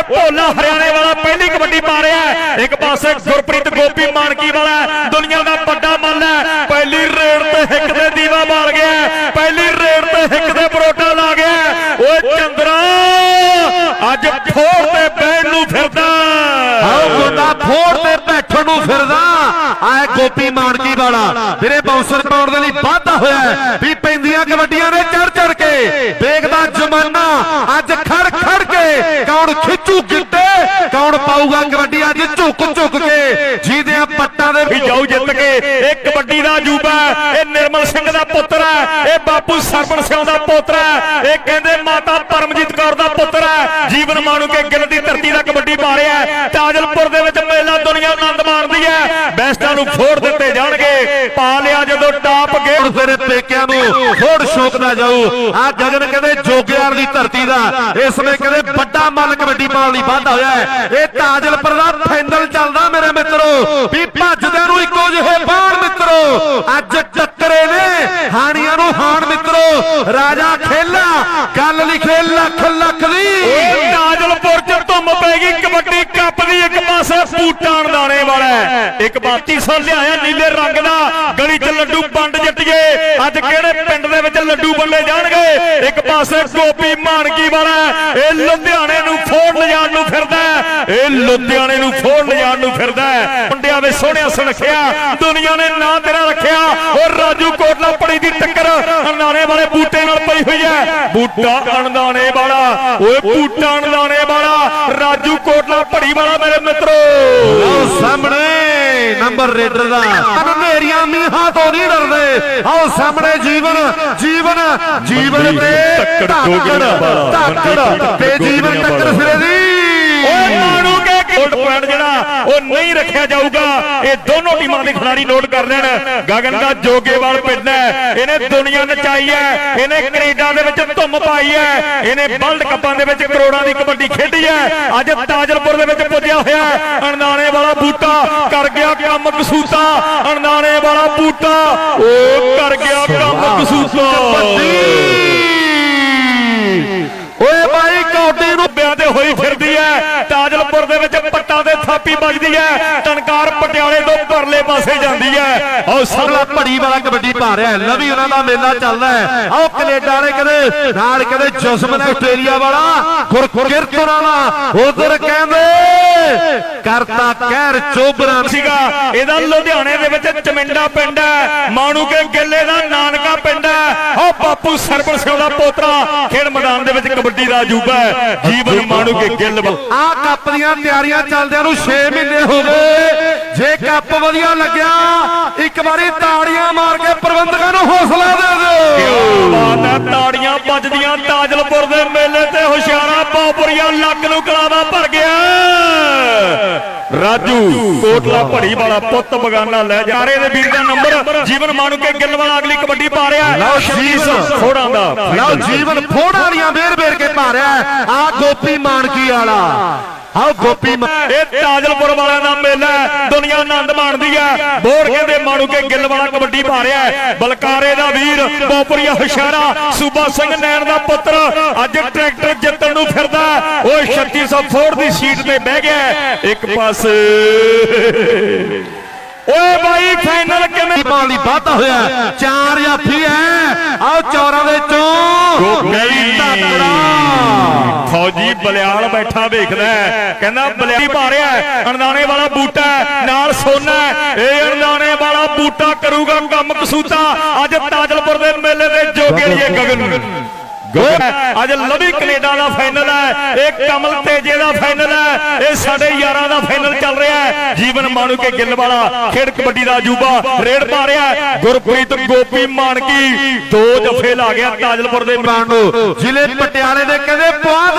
ਓਏ ਭੋਲਾ ਹਰਿਆਣੇ ਵਾਲਾ ਪਹਿਲੀ ਕਬੱਡੀ ਪਾ ਰਿਹਾ ਹੈ। ਇੱਕ ਪਾਸੇ ਗੁਰਪ੍ਰੀਤ ਗੋਪੀ ਮਾਨਕੀ ਵਾਲਾ ਹੈ। ਦੁਨੀਆ ਦਾ ਵੱਡਾ ਮੱਲ ਹੈ। ਪਹਿਲੀ ਰੇਡ ਤੇ ਹਿੱਕ ਤੇ ਦੀਵਾ ਬਾਲ ਗਿਆ ਪਹਿਲੀ ਰੇਡ ਤੇ ਹਿੱਕ ਤੇ ਬਰੋਟਾ ਲਾ ਗਿਆ ਓਏ ਚੰਦਰਾ, ਅੱਜ ਫੋੜ ਤੇ ਬੈਣ ਨੂੰ ਫਿਰਦਾ। ਆਓ ਗੋਡਾ ਫੋੜ ਤੇ ਬੈਠਣ ਨੂੰ ਫਿਰਦਾ। ਆਏ ਗੋਪੀ ਮਾਨਕੀ ਵਾਲਾ। ਵੀਰੇ ਬਾਉਂਸਰ ਪਾਉਣ ਦੇ ਲਈ ਵਾਧਾ ਹੋਇਆ ਵੀ ਪੈਂਦੀਆਂ ਕਬੱਡੀਆਂ ਨੇ ਚੜ ਚੜ ਕੇ। ਦੇਖਦਾ ਜ਼ਮਾਨਾ, ਅੱਜ ਖੜ ਖੜ ਪਾਊਗਾ ਕਬੱਡੀ ਅੱਜ ਝੁਕ ਝੁਕ ਕੇ। ਜਿਹਦੇ ਪੱਟਾਂ ਦੇ ਵੀ ਜਾਊ ਜਿੱਤ ਕੇ। ਇਹ ਕਬੱਡੀ ਦਾ ਅਜੂਬਾ ਇਹ ਨਿਰਮਲ ਸਿੰਘ ਦਾ ਪੁੱਤਰ ਹੈ। ਇਹ ਬਾਪੂ ਸਰਪਣ ਸਿੰਘ ਦਾ ਪੁੱਤਰ ਹੈ। ਇਹ ਕਹਿੰਦੇ ਮਾਤਾ ਪਰਮਜੀਤ ਕੌਰ ਦਾ ਪੁੱਤਰ ਹੈ। ਜੀਵਨ ਮਾਣੂ ਕੇ ਗਿੱਲ ਦੀ ਧਰਤੀ ਦਾ ਕਬੱਡੀ ਪਾ ਰਿਹਾ ਹੈ। ਤਾਜਲਪੁਰ ਦੇ ਵਿੱਚ ਮੇਲਾ ਦੁਨੀਆ ਆਨੰਦ ਮਾਣਦੀ ਹੈ। ਬੈਸਟਾਂ ਨੂੰ ਫੋੜ ਦਿੱਤੇ ਜਾਣਗੇ। ਪਾ ਲਿਆ ਜਦੋਂ ਟਾਪ ਗਏ ਤੇਰੇ ਪੇਕਿਆਂ ਨੂੰ ਥੋੜ ਸ਼ੋਕਦਾ ਜਾਊ। ਆ ਗਗਨ ਕਹਿੰਦੇ ਜੋਗਿਆਰ ਦੀ ਧਰਤੀ ਦਾ। ਇਸ ਵੇਲੇ ਕਹਿੰਦੇ ਵੱਡਾ ਮਨ ਕਬੱਡੀ ਪਾਉਣ ਲਈ ਵਾਧਾ ਹੋਇਆ ਹੈ। ਇਹ ਤਾਜਲਪੁਰ ਦਾ ਫਾਈਨਲ ਚੱਲਦਾ ਮੇਰੇ ਮਿੱਤਰੋ। ਵੀ ਭੱਜਦਿਆਂ ਨੂੰ ਇੱਕੋ ਜਿਹੇ ਬਾਣ ਮਿੱਤਰੋ। ਅੱਜ ਟੱਕਰੇ ਨੇ। ਹਾਣੀਆਂ ਨੂੰ ਹਾਣ ਮਿੱਤਰੋ। ਰਾਜਾ ਖੇਲਾ। ਗੱਲ ਲਿਖੇ ਲੱਖ ਲੱਖ ਦੀ। ਓਏ ਤਾਜਲਪੁਰ ਚ ਧੁੰਮ ਪੈ ਗਈ, ਕਬੱਡੀ ਕੱਪ ਦੀ ਇੱਕ ਪਾਸੇ ਪੂਟਾਣ ਦਾਣੇ ਵਾਲਾ ਇੱਕ ਬਾਤੀ ਸੋ ਲਿਆਇਆ ਨੀਲੇ ਰੰਗ ਦਾ, ਗਲੀ ਚ ਲੱਡੂ ਵੰਡ ਜੱਟੀਏ ਅੱਜ ਕਿਹੜੇ ਪਿੰਡ ਦੇ ਵਿੱਚ ਲੱਡੂ ਵੰਡੇ ਜਾਣਗੇ? ਇੱਕ ਪਾਸੇ ਗੋਪੀ ਮਾਨਕੀ ਵਾਲਾ ਇਹ ਲੁਧਿਆਣੇ ਨੂੰ ਫੋੜ ਲਿਜਾਣ ਨੂੰ ਫਿਰਦਾ ਹੈ। ਇਹ ਲੁਧਿਆਣੇ ਨੂੰ ਫੋੜ ਲਿਜਾਣ ਨੂੰ ਫਿਰਦਾ ਹੈ। ਮੁੰਡਿਆਂ ਵੇ ਸੋਹਣਿਆ ਸੁਨਖਿਆ ਦੁਨੀਆ ਨੇ ਨਾਂ ਤੇਰਾ ਰੱਖਿਆ। ਉਹ ਰਾਜੂ ਕੋਟਲਾ ਪੜੀ ਦੀ ਟੱਕਰ ਅਣਦਾਣੇ ਵਾਲੇ ਬੂਟੇ ਨਾਲ ਪਈ ਹੋਈ ਹੈ। ਬੂਟਾ ਅਣਦਾਣੇ ਵਾਲਾ ਓਏ ਬੂਟਾ ਅਣਦਾਣੇ ਵਾਲਾ ਰਾਜੂ ਕੋਟਲਾ ਪੜੀ ਵਾਲਾ ਮੇਰੇ ਮਿੱਤਰੋ। ਆਓ ਸਾਹਮਣੇ ਨੰਬਰ ਰੇਡਰ ਦਾ। ਹਨੇਰੀਆਂ ਮੀਂਹਾਂ ਤੋਂ ਨਹੀਂ ਡਰਦੇ। ਆਓ ਸਾਹਮਣੇ ਜੀਵਨ ਜੀਵਨ ਜੀਵਨ ਤੇ ਵਾਲਾ, ਧੱਕੜ ਤੇ ਜੀਵਨ ਪੁਆਇੰਟ ਜਿਹੜਾ ਉਹ ਨਹੀਂ ਰੱਖਿਆ ਜਾਊਗਾ। ਇਹ ਦੋਨੋਂ ਟੀਮਾਂ ਦੇ ਖਿਡਾਰੀ ਨੋਟ ਕਰ ਲੈਣ। ਗਗਨ ਦਾ ਜੋਗੇਵਾਲ ਪਿੰਡ ਹੈ। ਇਹਨੇ ਦੁਨੀਆ ਨਚਾਈ ਹੈ। ਇਹਨੇ ਕੈਨੇਡਾ ਦੇ ਵਿੱਚ ਧੁੰਮ ਪਾਈ ਹੈ। ਇਹਨੇ ਵਰਲਡ ਕੱਪਾਂ ਦੇ ਵਿੱਚ ਕਰੋੜਾਂ ਦੀ ਕਬੱਡੀ ਖੇਡੀ ਹੈ। ਅੱਜ ਤਾਜਲਪੁਰ ਦੇ ਵਿੱਚ ਪੁੱਜਿਆ ਹੋਇਆ ਹੈ। ਅਣਦਾਣੇ ਵਾਲਾ ਬੂਟਾ ਕਰ ਗਿਆ ਕੰਮ ਕਸੂਤਾ। ਅਣਦਾਣੇ ਵਾਲਾ ਬੂਟਾ ਉਹ ਕਰ ਗਿਆ ਕੰਮ ਕਸੂਤਾ। ਓਏ ਬਾਈ ਕੌਡੀ ਨੂੰ ਬਿਆਂ ਤੇ ਹੋਈ ਫਿਰਦੀ ਹੈ ਤਾਜਲਪੁਰ ਦੇ ਵਿੱਚ ਪੱਟਾਂ ਦੇ ਥਾਪੀ ਵੱਜਦੀ ਹੈ ਟਨਕਾਰ ਪਟਿਆਲੇ ਤੋਂ ਪਰਲੇ ਪਾਸੇ ਜਾਂਦੀ ਹੈ ਆਓ ਸਭ ਅਗਲਾ ਭੜੀ ਵਾਲਾ ਹੈ ਲਵੀ ਉਹਨਾਂ ਦਾ ਮੇਲਾ ਚੱਲਦਾ ਹੈ। ਆਓ ਕੈਨੇਡਾ ਵਾਲੇ ਕਹਿੰਦੇ, ਨਾਲ ਕਹਿੰਦੇ ਜਸਮਨ ਆਸਟ੍ਰੇਲੀਆ ਵਾਲਾ ਗੁਰਕਿਰਤ ਉਹਨਾਂ ਦਾ ਉਧਰ ਕਹਿੰਦੇ, ਕਰਤਾ ਕਹਿਰ ਚੋਬਰਾ ਸੀਗਾ। ਇਹਦਾ ਲੁਧਿਆਣੇ ਦੇ ਵਿੱਚ ਚਮਿੰਡਾ ਪਿੰਡ ਹੈ ਮਾਣੂ ਕੇ ਗਿੱਲੇ ਦਾ ਨਾਨਕਾ ਪਿੰਡ ਹੈ। ਉਹ ਬਾਪੂ ਸਰਬਣ ਸਿੰਘ ਦਾ ਪੋਤਰਾ, ਖੇਡ ਮੈਦਾਨ ਦੇ ਵਿੱਚ ਕਬੱਡੀ ਦਾ ਅਜੂਬਾ ਹੈ। ਜੀਵਨ ਮਾਣੂ ਕੇ ਗਿੱਲ ਵਾ- ਆ ਕੱਪ ਦੀਆਂ ਤਿਆਰੀਆਂ ਚੱਲਦਿਆਂ ਨੂੰ 6 ਮਹੀਨੇ ਹੋ ਗਏ। ਜੇ ਕੱਪ ਵਧੀਆ ਲੱਗਿਆ ਇੱਕ ਵਾਰੀ ਤਾੜੀਆਂ ਮਾਰ ਕੇ ਪ੍ਰਬੰਧਕਾਂ ਨੂੰ ਹੌਸਲਾ ਦੇ ਦਿਓ। ਬਾਤ ਹੈ ਤਾੜੀਆਂ ਵੱਜਦੀਆਂ ਤਾਜਲਪੁਰ ਦੇ ਮੇਲੇ ਤੇ ਹੁਸ਼ਿਆਰਾ ਬਾਪੁਰੀਆ ਲੱਕ ਨੂੰ ਕਲਾਵਾ ਭਰ ਗਿਆ। ਰਾਜੂ ਕੋਟਲਾ ਭੜੀ ਵਾਲਾ ਪੁੱਤ ਬਗਾਨਾ ਲੈ ਜਾ ਰਹੇ ਦੇ ਵੀਰ ਦਾ ਨੰਬਰ ਜੀਵਨ ਮਾਨੂ ਕੇ ਗਿੱਲ ਵਾਲਾ ਅਗਲੀ ਕਬੱਡੀ ਪਾ ਰਿਹਾ ਲਓ ਸ਼ੀਸ਼। ਥੋੜਾਂ ਦਾ ਲਓ ਜੀਵਨ ਫੋੜਾ ਦੀਆਂ ਵੇਰ ਵੇਰ ਕੇ ਪਾ ਰਿਹਾ ਆ ਗੋਪੀ ਮਾਨਕੀ ਵਾਲਾ। ਆਓ ਗੋਪੀ ਇਹ ਤਾਜਲਪੁਰ ਵਾਲਿਆਂ ਦਾ ਮੇਲਾ ਹੈ। ਦੁਨੀਆ ਆਨੰਦ ਮਾਣਦੀ ਹੈ ਬੋੜ ਕਹਿੰਦੇ ਮਾਣੂ ਕੇ ਗਿੱਲ ਵਾਲਾ ਕਬੱਡੀ ਪਾ ਰਿਹਾ ਹੈ ਬਲਕਾਰੇ ਦਾ ਵੀਰ ਬੋਪਰੀਆ ਹੁਸ਼ਿਆਰਾ ਸੂਬਾ ਸਿੰਘ ਨੈਣ ਦਾ ਪੁੱਤਰ ਅੱਜ ਟਰੈਕਟਰ ਜਿੱਤਣ ਨੂੰ ਫਿਰਦਾ ਹੈ। ਉਹ 3600 ਫੋੜ ਦੀ ਸੀਟ ਤੇ ਬਹਿ ਗਿਆ ਹੈ। ਇੱਕ ਪਾਸੇ ਓਏ ਬਾਈ ਫਾਈਨਲ ਕਿਵੇਂ ਪਾਉਣ ਲਈ ਵਾਧਾ ਹੋਇਆ? ਚਾਰ ਜਾਫੀ ਹੈ ਆਓ ਚੌਰਾਂ ਦੇ ਚੋਂ ਗਈ ਤਕੜਾ ਫੌਜੀ ਬਲਿਆਲ ਬੈਠਾ ਵੇਖਦਾ। ਕਹਿੰਦਾ ਬਲਿਆਲੀ ਪਾ ਰਿਹਾ। ਅਣਦਾਣੇ ਵਾਲਾ ਬੂਟਾ ਨਾਲ ਸੋਨਾ। ਇਹ ਅਣਦਾਣੇ ਵਾਲਾ ਬੂਟਾ ਕਰੂਗਾ ਕੰਮ ਕਸੂਤਾ। ਅੱਜ ਤਾਜਲਪੁਰ ਦੇ ਮੇਲੇ ਦੇ ਜੋਗੇ ਲਈ ਇਹ ਗਗਨ ਗਗਨ। ਅੱਜ ਲਵੀ ਕੈਨੇਡਾ ਦਾ ਫਾਈਨਲ ਹੈ। ਇਹ ਕਮਲ ਤੇਜੇ ਦਾ ਫਾਈਨਲ ਹੈ। ਇਹ ਸਾਡੇ ਯਾਰਾਂ ਦਾ ਫਾਈਨਲ ਚੱਲ ਰਿਹਾ ਹੈ। ਜੀਵਨ ਮਾਣੂ ਕੇ ਗਿੱਲ ਵਾਲਾ ਖੇਡ ਕਬੱਡੀ ਦਾ ਅਜੂਬਾ ਰੇਡ ਪਾ ਰਿਹਾ ਹੈ। ਗੁਰਪ੍ਰੀਤ ਗੋਪੀ ਮਾਨਕੀ ਦੋ ਜਫੇ ਲਾ ਗਿਆ ਤਾਜਲਪੁਰ ਦੇ ਨੂੰ। ਜ਼ਿਲ੍ਹੇ ਪਟਿਆਲੇ ਦੇ ਕਹਿੰਦੇ ਪੁਆਧ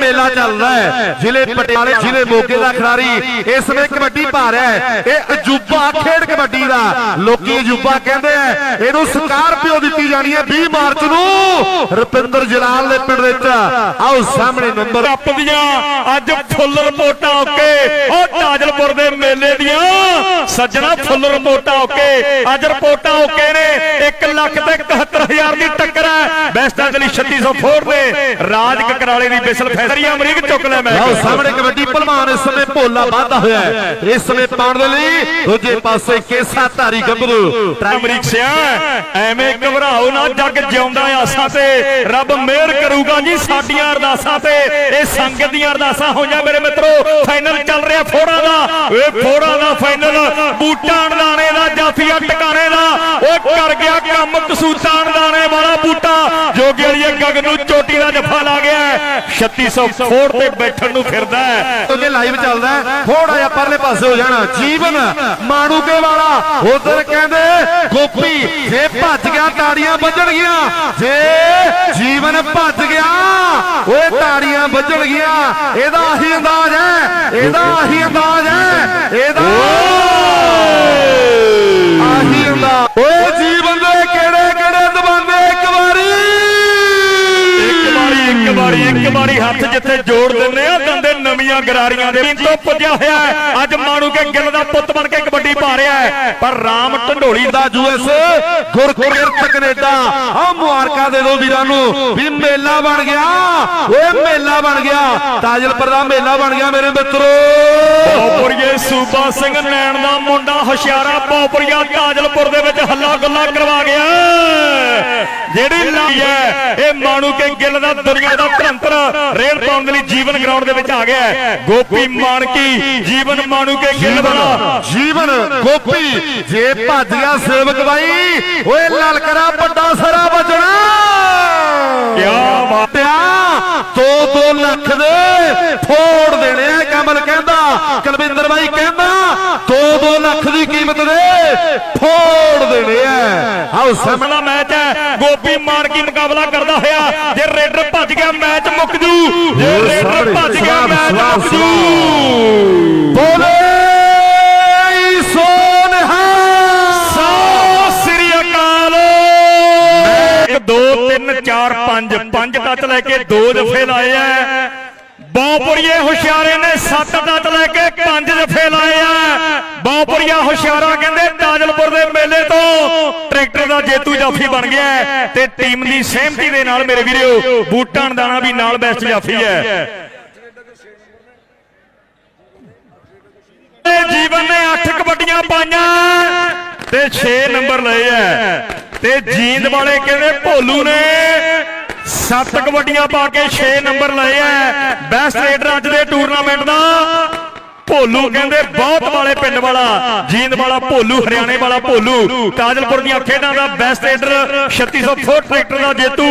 ਮੇਲਾ ਚੱਲਦਾ ਹੈ। ਜ਼ਿਲ੍ਹੇ ਪਟਿਆਲੇ ਜ਼ਿਲ੍ਹੇ ਮੋਗੇ ਦਾ ਖਿਡਾਰੀ ਇਸ ਵੇਲੇ ਕਬੱਡੀ ਪਾ ਰਿਹਾ ਹੈ। ਇਹ ਅਜੂਬਾ ਖੇਡ ਕਬੱਡੀ ਦਾ। ਲੋਕੀ ਅਜੂਬਾ ਕਹਿੰਦੇ ਆ ਇਹਨੂੰ ਸਕਾਰਪੀਓ ਦਿੱਤੀ ਜਾਣੀ ਹੈ 20 ਮਾਰਚ ਨੂੰ। ਰੁਪਿੰਦਰ ਜਲਾਲ ਦੇ ਪਿੰਡ ਵਿੱਚ। ਆਓ ਸਾਹਮਣੇ ਨੰਬਰ। ਕੱਪ ਦੀਆਂ ਅੱਜ ਫੁੱਲ ਰਿਪੋਰਟਾਂ ਓਕੇ। ਉਹ ਤਾਜਲਪੁਰ ਦੇ ਮੇਲੇ ਦੀਆਂ। ਸੱਜਣਾ ਫੁੱਲ ਰਿਪੋਰਟਾਂ ਓਕੇ। ਅੱਜ ਰਿਪੋਰਟਾਂ ਓਕੇ। ਨੇ। 1 1 ਲੱਖ ਤੇ 71000 ਦੀ ਟੱਕਰ ਹੈ। ਬੈਸਟਾਂ ਦੇ ਲਈ 3600 ਫੋੜ ਦੇ। ਰਾਜ ਕਕਰਾਲੇ ਦੀ ਬਿਸਲ ਤੇਰੀ ਅਮਰੀਕ ਚੁੱਕ ਲੈ ਮੈਂ। ਲਓ ਸਾਹਮਣੇ ਕਬੱਡੀ ਭਲਵਾਨ ਇਸ ਸਮੇਂ ਭੋਲਾ ਵਾਧਾ ਹੋਇਆ ਹੈ। ਇਸ ਸਮੇਂ ਪਾਉਣ ਦੇ ਲਈ ਦੂਜੇ ਪਾਸੇ ਕੇਸਾ ਧਾਰੀ ਗੱਭਰੂ। ਅਮਰੀਕ ਸਿਆ ਐਵੇਂ ਘਬਰਾਓ ਨਾ ਜੱਗ ਜਿਉਂਦਾ ਆਸਾਂ ਤੇ। ਰੱਬ ਮਿਹਰ ਕਰੂਗਾ ਜੀ ਸਾਡੀਆਂ ਅਰਦਾਸਾਂ ਤੇ। ਇਹ ਸੰਗਤ ਦੀਆਂ ਅਰਦਾਸਾਂ ਹੋਈਆਂ ਮੇਰੇ ਮਿੱਤਰੋ। ਫਾਈਨਲ ਚੱਲ ਰਿਹਾ ਫੋੜਾ ਦਾ। ਓਏ ਫੋੜਾ ਦਾ ਫਾਈਨਲ। ਬੂਟਾਂ ਦਾਣੇ ਦਾ ਜਾਫੀਆ ਟਿਕਾਣੇ ਦਾ। ਓਏ ਕਰ ਗਿਆ ਕੰਮ ਕਸੂਤਾਂ ਦਾਣੇ ਵਾਲਾ ਬੂਟਾ। ਜੋਗੇ ਵਾਲੀ ਗੱਗ ਚੋਟੀ ਦਾ ਜਫਾ ਲਾ ਗਿਆ 36 164 ਤੇ ਬੈਠਣ ਨੂੰ ਫਿਰਦਾ ਹੈ। ਉਹਦੇ ਲਾਈਵ ਚੱਲਦਾ ਥੋੜਾ ਜਿਹਾ ਪਰਲੇ ਪਾਸੇ ਹੋ ਜਾਣਾ। ਜੀਵਨ ਮਾਣੂਕੇ ਵਾਲਾ। ਉਧਰ ਕਹਿੰਦੇ ਗੋਪੀ ਜੇ ਭੱਜ ਗਿਆ ਤਾੜੀਆਂ ਵੱਜਣਗੀਆਂ। ਜੇ ਜੀਵਨ ਭੱਜ ਗਿਆ ਓਏ ਤਾੜੀਆਂ ਵੱਜਣਗੀਆਂ। ਇਹਦਾ ਆਹੀ ਅੰਦਾਜ਼ ਹੈ। ਇਹਦਾ ਆਹੀ ਅੰਦਾਜ਼ ਹੈ। ਇਹਦਾ ਆਹੀ ਅੰਦਾਜ਼। ਓਏ ਜੀਵਨ ਦੇ ਵਾਰੀ ਇੱਕ ਵਾਰੀ ਹੱਥ ਜਿੱਥੇ ਜੋੜ ਦਿੰਦੇ ਆ ਦੰਦੇ ਨਵੀਆਂ ਗਰਾਰੀਆਂ ਦੇ ਤੋਂ ਪੁੱਜਿਆ ਹੋਇਆ ਹੈ। ਅੱਜ ਮਾਣੂ ਕੇ ਗਿੱਲ ਦਾ ਪੁੱਤ ਬਣ ਕੇ ਕਬੱਡੀ ਪਾ ਰਿਹਾ ਹੈ। ਪਰ ਰਾਮ ਢੰਡੋਲੀ ਦਾ ਯੂਐਸ ਗੁਰਕਿਰਤ ਕੈਨੇਡਾ ਆ ਮੁਬਾਰਕਾਂ ਦੇ ਦਿਓ ਵੀਰਾਂ ਨੂੰ। ਵੀ ਮੇਲਾ ਬਣ ਗਿਆ। ਓਏ ਮੇਲਾ ਬਣ ਗਿਆ। ਤਾਜਲਪੁਰ ਦਾ ਮੇਲਾ ਬਣ ਗਿਆ ਮੇਰੇ ਮਿੱਤਰੋ। ਪੌਪਰੀਏ ਸੂਬਾ ਸਿੰਘ ਨੈਣ ਦਾ ਮੁੰਡਾ ਹੁਸ਼ਿਆਰਾ ਪੌਪਰੀਆ ਤਾਜਲਪੁਰ ਦੇ ਵਿੱਚ ਹੱਲਾ ਗੱਲਾ ਕਰਵਾ ਗਿਆ। ਜਿਹੜੀ ਲਾਈ ਹੈ ਇਹ ਮਾਣੂ ਕੇ ਗਿੱਲ ਦਾ ਦੁਨੀਆ ਦਾ ਧਰੰਤਰ ਰੇਲ ਪਾਉਣ ਦੇ ਲਈ ਜੀਵਨ ਗਰਾਊਂਡ ਦੇ ਵਿੱਚ ਆ ਗਿਆ ਹੈ। ਗੋਪੀ ਮਾਨਕੀ ਜੀਵਨ ਮਾਣੂ ਕੇ ਗਿੱਲ ਵਾਲਾ ਜੀਵਨ ਗੋਪੀ ਜੇ ਭੱਜ ਗਿਆ ਸੇਵਕ ਬਾਈ ਓਏ ਲਲਕਰਾ ਵੱਡਾ ਸਰਾ ਵੱਜਣਾ। ਕਿਆ ਬਾਤ ਪਿਆ 2-2 ਲੱਖ ਦੇ ਫੋੜ ਦੇਣੇ ਆ ਕਮਲ ਕਹਿੰਦਾ ਕੁਲਵਿੰਦਰ ਬਾਈ ਕਹਿੰਦਾ 2-2 ਲੱਖ ਦੀ ਕੀਮਤ ਦੇ ਫੋੜ ਦੇਣੇ ਆ। ਆਓ ਸਾਹਮਣੇ। ਮੈਚ ਹੈ। ਗੋਪੀ ਮਾਨਕੀ ਮੁਕਾਬਲਾ ਕਰਦਾ ਹੋਇਆ। ਜੇ ਰੇਡਰ ਭੱਜ ਗਿਆ ਮੁੱਕ ਜੂ। ਜੇ ਰੇਡਰ ਭੱਜ ਗਿਆ ਮੈਚ ਮੁੱਕ ਜੂ। ਬੋਲੇ ਸੋਨਹਾ ਸੋ ਸ੍ਰੀ ਅਕਾਲ। 1 2 3 4 5 ਪੰਜ ਟੱਚ ਲੈ ਕੇ ਦੋ ਜਫੇ ਲਾਏ ਐ ਬਹੁਪੁਰੀਏ ਹੁਸ਼ਿਆਰੇ ਨੇ ਸੱਤ ਟੱਚ ਲੈ ਕੇ ਪੰਜ ਜਫੇ ਲਾਏ ਐ ਬਹੁਪੁਰੀਆ ਹੁਸ਼ਿਆਰਾ ਕਹਿੰਦੇ ਤਾਜਲਪੁਰ ਦੇ ਮੇਲੇ ਤੋਂ। ਟਰੈਕਟਰ ਦਾ ਜੇਤੂ ਜਾਫੀ ਬਣ ਗਿਆ ਤੇ ਟੀਮ ਦੀ ਸਹਿਮਤੀ ਦੇ ਨਾਲ ਮੇਰੇ ਵੀਰੋ, ਬੂਟਾਂ ਦਾਣਾ ਵੀ ਨਾਲ ਬੈਸਟ ਜਾਫੀ ਹੈ। ਜੀਵਨ ਨੇ 8 ਕਬੱਡੀਆਂ ਪਾਈਆਂ ਤੇ 6 ਨੰਬਰ ਲਏ ਐ ਤੇ ਜੀਂਦ ਵਾਲੇ ਕਹਿੰਦੇ ਭੋਲੂ ਨੇ? 7 ਕਬੱਡੀਆਂ ਪਾ ਕੇ 6 ਨੰਬਰ ਲਏ ਐ ਬੈਸਟ ਰੇਡਰ ਅੱਜ ਦੇ ਟੂਰਨਾਮੈਂਟ ਦਾ। ਭੋਲੂ ਕਹਿੰਦੇ ਬਹੁਤ ਵਾਲੇ ਪਿੰਡ ਵਾਲਾ ਜੀਂਦ ਵਾਲਾ ਭੋਲੂ ਹਰਿਆਣੇ ਵਾਲਾ ਭੋਲੂ। ਤਾਜਲਪੁਰ ਦੀਆਂ ਖੇਡਾਂ ਦਾ ਬੈਸਟ ਰੇਡਰ 3600 ਫੁੱਟ ਟਰੈਕਟਰ ਦਾ ਜੇਤੂ।